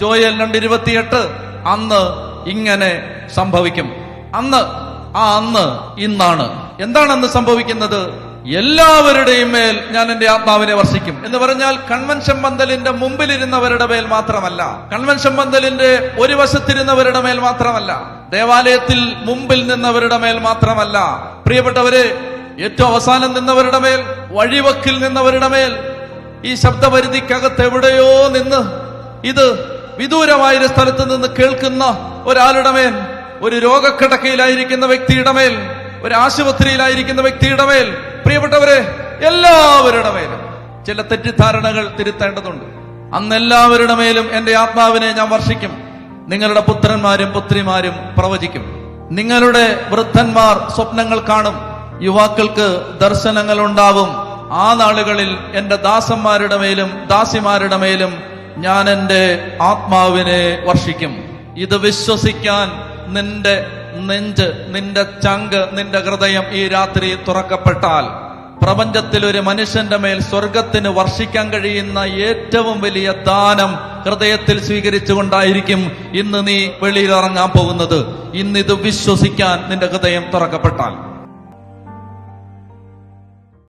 Joel രണ്ട് ഇരുപത്തിയെട്ട് അന്ന് ഇങ്ങനെ സംഭവിക്കും. അന്ന് ആ അന്ന് ഇന്നാണ്. എന്താണ് അന്ന് സംഭവിക്കുന്നത്? എല്ലാവരുടെയും മേൽ ഞാൻ എന്റെ ആത്മാവിനെ വർഷിക്കും. എന്ന് പറഞ്ഞാൽ കൺവെൻഷൻ പന്തലിന്റെ മുമ്പിലിരുന്നവരുടെ മേൽ മാത്രമല്ല. കൺവെൻഷൻ പന്തലിന്റെ ഒരു വശത്തിരുന്നവരുടെ മേൽ മാത്രമല്ല. ദേവാലയത്തിൽ മുമ്പിൽ നിന്നവരുടെ മേൽ മാത്രമല്ല. പ്രിയപ്പെട്ടവരെ ഏറ്റവും അവസാനം നിന്നവരുടെ മേൽ വഴിവക്കിൽ നിന്നവരുടെ മേൽ ഈ ശബ്ദപരിധിക്കകത്ത് എവിടെയോ നിന്ന് ഇത് വിദൂരമായൊരു സ്ഥലത്ത് നിന്ന് കേൾക്കുന്ന ഒരാളുടെ മേൽ ഒരു രോഗക്കിടക്കയിലായിരിക്കുന്ന വ്യക്തിയുടെ മേൽ ഒരു ആശുപത്രിയിലായിരിക്കുന്ന വ്യക്തിയുടെ മേൽ പ്രിയപ്പെട്ടവരെ എല്ലാവരുടെ മേലും ചില തെറ്റിദ്ധാരണകൾ തിരുത്തേണ്ടതുണ്ട്. അന്ന് എല്ലാവരുടെ മേലും എന്റെ ആത്മാവിനെ ഞാൻ വർഷിക്കും. നിങ്ങളുടെ പുത്രന്മാരും പുത്രിമാരും പ്രവചിക്കും. നിങ്ങളുടെ വൃദ്ധന്മാർ സ്വപ്നങ്ങൾ കാണും. യുവാക്കൾക്ക് ദർശനങ്ങൾ ഉണ്ടാവും ആ നാളുകളിൽ എന്റെ ദാസന്മാരുടെ മേലും ദാസിമാരുടെ മേലും ഞാൻ എന്റെ ആത്മാവിനെ വർഷിക്കും. ഇത് വിശ്വസിക്കാൻ നിന്റെ നെഞ്ച് നിന്റെ ചങ്ക് നിന്റെ ഹൃദയം ഈ രാത്രി തുറക്കപ്പെട്ടാൽ പ്രപഞ്ചത്തിൽ ഒരു മനുഷ്യന്റെ മേൽ സ്വർഗത്തിന് വർഷിക്കാൻ കഴിയുന്ന ഏറ്റവും വലിയ ദാനം ഹൃദയത്തിൽ സ്വീകരിച്ചുകൊണ്ടായിരിക്കും ഇന്ന് നീ വെളിയിൽ ഇറങ്ങാൻ പോകുന്നത്. ഇന്ന് ഇത് വിശ്വസിക്കാൻ നിന്റെ ഹൃദയം തുറക്കപ്പെട്ടാൽ.